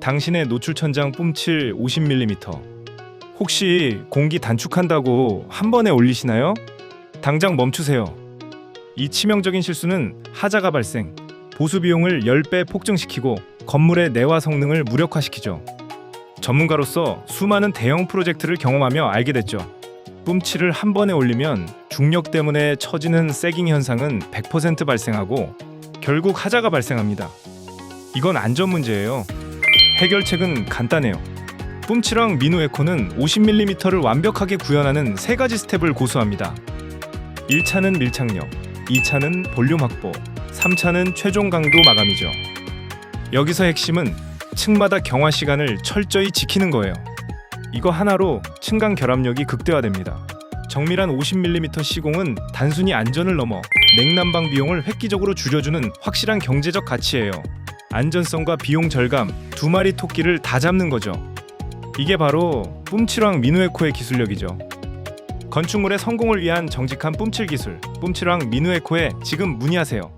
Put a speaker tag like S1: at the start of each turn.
S1: 당신의 노출 천장 뿜칠 50mm. 혹시 공기 단축한다고 한 번에 올리시나요? 당장 멈추세요. 이 치명적인 실수는 하자가 발생, 보수 비용을 10배 폭증시키고 건물의 내화 성능을 무력화시키죠. 전문가로서 수많은 대형 프로젝트를 경험하며 알게 됐죠. 뿜치를 한 번에 올리면 중력 때문에 처지는 세깅 현상은 100% 발생하고 결국 하자가 발생합니다. 이건 안전 문제예요. 해결책은 간단해요. 뿜치랑 미누 에코는 50mm를 완벽하게 구현하는 세 가지 스텝을 고수합니다. 1차는 밀착력, 2차는 볼륨 확보, 3차는 최종 강도 마감이죠. 여기서 핵심은 층마다 경화 시간을 철저히 지키는 거예요. 이거 하나로 층간 결합력이 극대화됩니다. 정밀한 50mm 시공은 단순히 안전을 넘어 냉난방 비용을 획기적으로 줄여주는 확실한 경제적 가치예요. 안전성과 비용 절감 두 마리 토끼를 다 잡는 거죠. 이게 바로 뿜치랑 미누에코의 기술력이죠. 건축물의 성공을 위한 정직한 뿜칠 기술 뿜치랑 미누에코에 지금 문의하세요.